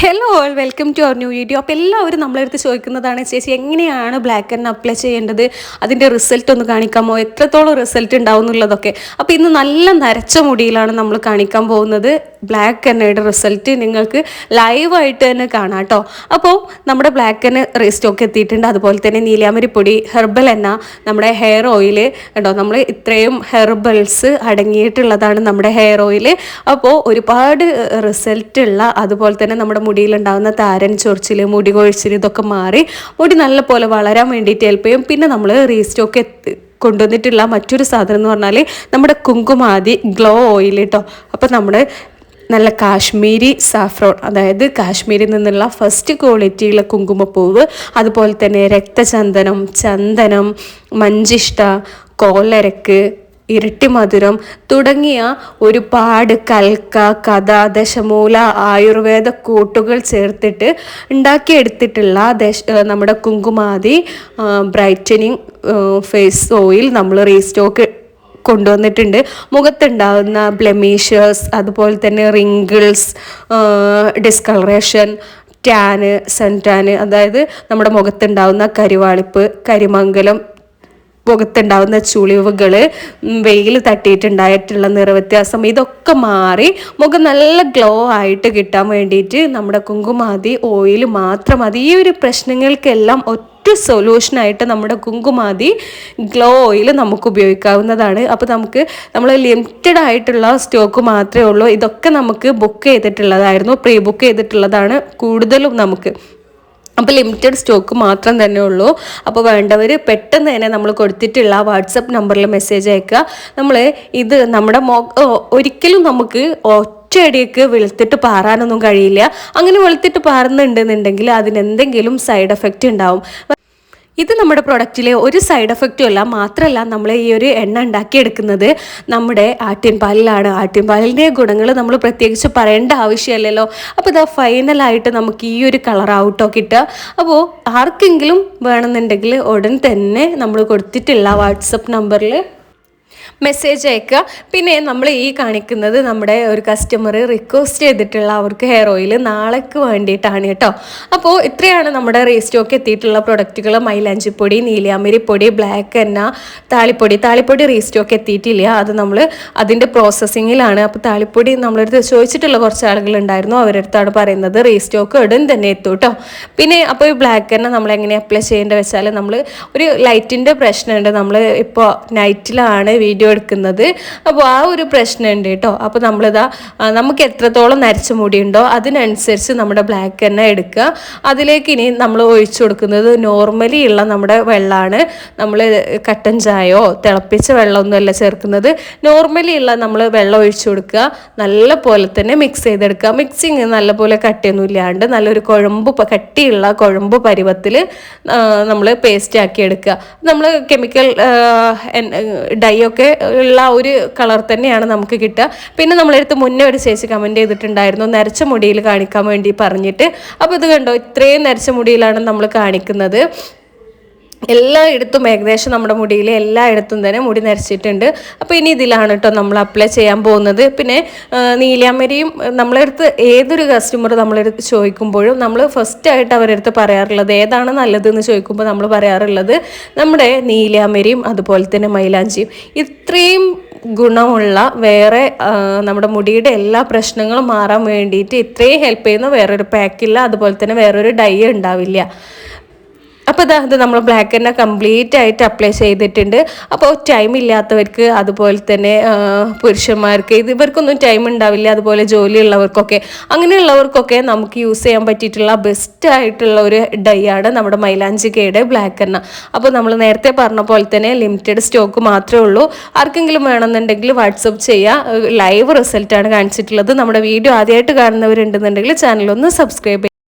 Hello all welcome to our new video അപ്പോൾ എല്ലാവരും നമ്മളെടുത്ത് ചോദിക്കുന്നതാണ് ചേച്ചി എങ്ങനെയാണ് ബ്ലാക്ക് ആൻഡ് അപ്ലൈ ചെയ്യേണ്ടത്? അതിന്റെ റിസൾട്ട് ഒന്ന് കാണിക്കാമോ? എത്രത്തോളം റിസൾട്ട് ഉണ്ടാവും എന്നുള്ളതൊക്കെ അപ്പോൾ ഇന്ന് നല്ല നരച്ച മുടിയിലാണ് നമ്മൾ കാണിക്കാൻ പോകുന്നത്. ബ്ലാക്ക് എണ്ണയുടെ റിസൾട്ട് നിങ്ങൾക്ക് ലൈവായിട്ട് തന്നെ കാണാം കേട്ടോ അപ്പോൾ നമ്മുടെ ബ്ലാക്ക് എണ്ണ റീസ്റ്റോക്ക് എത്തിയിട്ടുണ്ട്. അതുപോലെ തന്നെ നീലാമരി പൊടി ഹെർബൽ എണ്ണ നമ്മുടെ ഹെയർ ഓയിൽ കേട്ടോ നമ്മൾ ഇത്രയും ഹെർബൽസ് അടങ്ങിയിട്ടുള്ളതാണ് നമ്മുടെ ഹെയർ ഓയിൽ അപ്പോൾ ഒരുപാട് റിസൾട്ട് ഉള്ള അതുപോലെ തന്നെ നമ്മുടെ മുടിയിലുണ്ടാകുന്ന താരൻ ചൊറിച്ചിൽ മുടി കൊഴിച്ചിൽ ഇതൊക്കെ മാറി മുടി നല്ല പോലെ വളരാൻ വേണ്ടിയിട്ട് ഹെൽപ്പ് ചെയ്യും. പിന്നെ നമ്മൾ റീസ്റ്റോക്ക് കൊണ്ടുവന്നിട്ടുള്ള മറ്റൊരു സാധനം എന്ന് പറഞ്ഞാൽ നമ്മുടെ കുങ്കുമാതി ഗ്ലോ ഓയിൽ കേട്ടോ അപ്പോൾ നമ്മൾ നല്ല കാശ്മീരി സാഫ്രോൺ അതായത് കാശ്മീരിൽ നിന്നുള്ള ഫസ്റ്റ് ക്വാളിറ്റിയുള്ള കുങ്കുമപ്പൂവ് അതുപോലെ തന്നെ രക്തചന്ദനം ചന്ദനം മഞ്ചിഷ്ട കോലരക്ക് ഇരട്ടി മധുരം തുടങ്ങിയ ഒരുപാട് കൽക്ക കഥ ദശമൂല ആയുർവേദ കൂട്ടുകൾ ചേർത്തിട്ട് ഉണ്ടാക്കിയെടുത്തിട്ടുള്ള ദശ നമ്മുടെ കുങ്കുമാതി ബ്രൈറ്റനിങ് ഫേസ് ഓയിൽ നമ്മൾ റീസ്റ്റോക്ക് കൊണ്ടുവന്നിട്ടുണ്ട്. മുഖത്തുണ്ടാകുന്ന ബ്ലെമീഷേഴ്സ് അതുപോലെ തന്നെ wrinkles discoloration tan sun tan അതായത് നമ്മുടെ മുഖത്തുണ്ടാകുന്ന കരിവാളിപ്പ് കരിമംഗലം മുഖത്തുണ്ടാവുന്ന ചുളിവുകൾ വെയിൽ തട്ടിയിട്ടുണ്ടായിട്ടുള്ള നിറവ്യത്യാസം ഇതൊക്കെ മാറി മുഖം നല്ല ഗ്ലോ ആയിട്ട് കിട്ടാൻ വേണ്ടിയിട്ട് നമ്മുടെ കുങ്കുമാതി ഓയിൽ മാത്രം മതി. ഈ ഒരു പ്രശ്നങ്ങൾക്കെല്ലാം ഒറ്റ സൊല്യൂഷനായിട്ട് നമ്മുടെ കുങ്കുമാതി ഗ്ലോ ഓയിൽ നമുക്ക് ഉപയോഗിക്കാവുന്നതാണ്. അപ്പോൾ നമുക്ക് നമ്മൾ ലിമിറ്റഡ് ആയിട്ടുള്ള സ്റ്റോക്ക് മാത്രമേ ഉള്ളൂ. ഇതൊക്കെ നമുക്ക് ബുക്ക് ചെയ്തിട്ടുള്ളതായിരുന്നു. പ്രീ ബുക്ക് ചെയ്തിട്ടുള്ളതാണ് കൂടുതലും നമുക്ക്. അപ്പോൾ ലിമിറ്റഡ് സ്റ്റോക്ക് മാത്രം തന്നെ ഉള്ളൂ. അപ്പോൾ വേണ്ടവർ പെട്ടെന്ന് തന്നെ നമ്മൾ കൊടുത്തിട്ടുള്ള വാട്സപ്പ് നമ്പറിൽ മെസ്സേജ് അയക്കുക. നമ്മൾ ഇത് നമ്മുടെ മോ ഒരിക്കലും നമുക്ക് ഒറ്റയടിക്ക് വെളുത്തിട്ട് പാറാനൊന്നും കഴിയില്ല. അങ്ങനെ വെളുത്തിട്ട് പാറുന്നുണ്ടെന്നുണ്ടെങ്കിൽ അതിനെന്തെങ്കിലും സൈഡ് എഫക്റ്റ് ഉണ്ടാവും. ഇത് നമ്മുടെ പ്രൊഡക്റ്റിലെ ഒരു സൈഡ് എഫക്റ്റും അല്ല മാത്രമല്ല നമ്മൾ ഈ ഒരു എണ്ണ ഉണ്ടാക്കിയെടുക്കുന്നത് നമ്മുടെ ആട്ടിൻപാലിലാണ് ആട്ടിൻപാലിന്റെ ഗുണങ്ങൾ നമ്മൾ പ്രത്യേകിച്ച് പറയേണ്ട ആവശ്യമല്ലല്ലോ. അപ്പോൾ ഇതാ ഫൈനലായിട്ട് നമുക്ക് ഈ ഒരു കളർ ഔട്ടോ കിട്ടുക അപ്പോൾ ആർക്കെങ്കിലും വേണമെന്നുണ്ടെങ്കിൽ ഉടൻ തന്നെ നമ്മൾ കൊടുത്തിട്ടുള്ള വാട്സപ്പ് നമ്പറിൽ മെസ്സേജ് അയക്കുക. പിന്നെ നമ്മൾ ഈ കാണിക്കുന്നത് നമ്മുടെ ഒരു കസ്റ്റമർ റിക്വസ്റ്റ് ചെയ്തിട്ടുള്ള അവർക്ക് ഹെയർ ഓയിൽ നാളേക്ക് വേണ്ടിയിട്ടാണ് കേട്ടോ. അപ്പോൾ ഇത്രയാണ് നമ്മുടെ റീസ്റ്റോക്ക് എത്തിയിട്ടുള്ള പ്രൊഡക്റ്റുകൾ മൈലാഞ്ചിപ്പൊടി പൊടി ബ്ലാക്ക് എന്ന താളിപ്പൊടി. താളിപ്പൊടി റീസ്റ്റോക്ക് എത്തിയിട്ടില്ല. അത് നമ്മൾ അതിന്റെ പ്രോസസ്സിങ്ങിലാണ് അപ്പോൾ താളിപ്പൊടി നമ്മളടുത്ത് ചോദിച്ചിട്ടുള്ള കുറച്ച് ആളുകളുണ്ടായിരുന്നു അവരടുത്താണ് പറയുന്നത്. റീസ്റ്റോക്ക് ഉടൻ തന്നെ എത്തും കേട്ടോ. പിന്നെ അപ്പോൾ ഈ ബ്ലാക്ക് എണ്ണ നമ്മൾ എങ്ങനെ അപ്ലൈ ചെയ്യേണ്ടത് വെച്ചാൽ നമ്മൾ ഒരു ലൈറ്റിന്റെ പ്രശ്നമുണ്ട്. നമ്മൾ ഇപ്പോൾ നൈറ്റിലാണ് വീഡിയോ വീഡിയോ എടുക്കുന്നത്. അപ്പോൾ ആ ഒരു പ്രശ്നമുണ്ട് കേട്ടോ. അപ്പോൾ നമ്മളിതാ നമുക്ക് എത്രത്തോളം നരച്ച മുടിയുണ്ടോ അതിനനുസരിച്ച് നമ്മുടെ ബ്ലാക്ക് എണ്ണ എടുക്കുക. അതിലേക്ക് ഇനി നമ്മൾ ഒഴിച്ചു കൊടുക്കുന്നത് നോർമലി ഉള്ള നമ്മുടെ വെള്ളമാണ്. നമ്മൾ കട്ടൻ ചായയോ തിളപ്പിച്ച വെള്ളമൊന്നുമല്ല ചേർക്കുന്നത്. നോർമലി ഉള്ള നമ്മൾ വെള്ളം ഒഴിച്ചു കൊടുക്കുക. നല്ല പോലെ തന്നെ മിക്സ് ചെയ്തെടുക്കുക. മിക്സിങ് നല്ല പോലെ കട്ടിയൊന്നും ഇല്ലാണ്ട് നല്ലൊരു കുഴമ്പ് കട്ടിയുള്ള കുഴമ്പ് പരുവത്തിൽ നമ്മൾ പേസ്റ്റ് ആക്കി എടുക്കുക. നമ്മൾ കെമിക്കൽ ഡൈ ഒക്കെ ഉള്ള ഒരു കളർ തന്നെയാണ് നമുക്ക് കിട്ടുക. പിന്നെ നമ്മളെടുത്ത് മുന്നേ ഒരു ചേച്ചി കമന്റ് ചെയ്തിട്ടുണ്ടായിരുന്നു നരച്ച മുടിയിൽ കാണിക്കാൻ വേണ്ടി പറഞ്ഞിട്ട്. അപ്പോൾ ഇത് കണ്ടോ ഇത്രയും നരച്ച മുടിയിലാണ് നമ്മൾ കാണിക്കുന്നത്. എല്ലായിടത്തും ഏകദേശം നമ്മുടെ മുടിയിൽ എല്ലായിടത്തും തന്നെ മുടി നരച്ചിട്ടുണ്ട്. അപ്പോൾ ഇനി ഇതിലാണ് കേട്ടോ നമ്മൾ അപ്ലൈ ചെയ്യാൻ പോകുന്നത്. പിന്നെ നീലാമരിയും നമ്മളെടുത്ത് ഏതൊരു കസ്റ്റമർ നമ്മളെടുത്ത് ചോദിക്കുമ്പോഴും നമ്മൾ ഫസ്റ്റ് ആയിട്ട് അവരെടുത്ത് പറയാറുള്ളത് ഏതാണ് നല്ലതെന്ന് ചോദിക്കുമ്പോൾ നമ്മൾ പറയാറുള്ളത് നമ്മുടെ നീലാമരിയും അതുപോലെ തന്നെ മൈലാഞ്ചിയും. ഇത്രയും ഗുണമുള്ള വേറെ നമ്മുടെ മുടിയുടെ എല്ലാ പ്രശ്നങ്ങളും മാറാൻ വേണ്ടിയിട്ട് ഇത്രയും ഹെൽപ്പ് ചെയ്യുന്ന വേറൊരു പാക്കില്ല അതുപോലെ തന്നെ വേറൊരു ഡൈ ഉണ്ടാവില്ല. അപ്പോൾ ഇതാ ഇത് നമ്മൾ ബ്ലാക്ക് എണ്ണ കംപ്ലീറ്റ് ആയിട്ട് അപ്ലൈ ചെയ്തിട്ടുണ്ട്. അപ്പോൾ ടൈം ഇല്ലാത്തവർക്ക് അതുപോലെ തന്നെ പുരുഷന്മാർക്ക് ഇത് ഇവർക്കൊന്നും ടൈം ഉണ്ടാവില്ല. അതുപോലെ ജോലിയുള്ളവർക്കൊക്കെ അങ്ങനെയുള്ളവർക്കൊക്കെ നമുക്ക് യൂസ് ചെയ്യാൻ പറ്റിയിട്ടുള്ള ബെസ്റ്റ് ആയിട്ടുള്ള ഒരു ഡൈ ആണ് നമ്മുടെ മൈലാഞ്ചി മൈലാഞ്ചിക്കയുടെ ബ്ലാക്ക് എണ്ണ. അപ്പോൾ നമ്മൾ നേരത്തെ പറഞ്ഞ പോലെ തന്നെ ലിമിറ്റഡ് സ്റ്റോക്ക് മാത്രമേ ഉള്ളൂ. ആർക്കെങ്കിലും വേണമെന്നുണ്ടെങ്കിൽ വാട്സപ്പ് ചെയ്യുക ലൈവ് റിസൾട്ടാണ് കാണിച്ചിട്ടുള്ളത്. നമ്മുടെ വീഡിയോ ആദ്യമായിട്ട് കാണുന്നവരുണ്ടെന്നുണ്ടെങ്കിൽ ചാനലൊന്ന് സബ്സ്ക്രൈബ്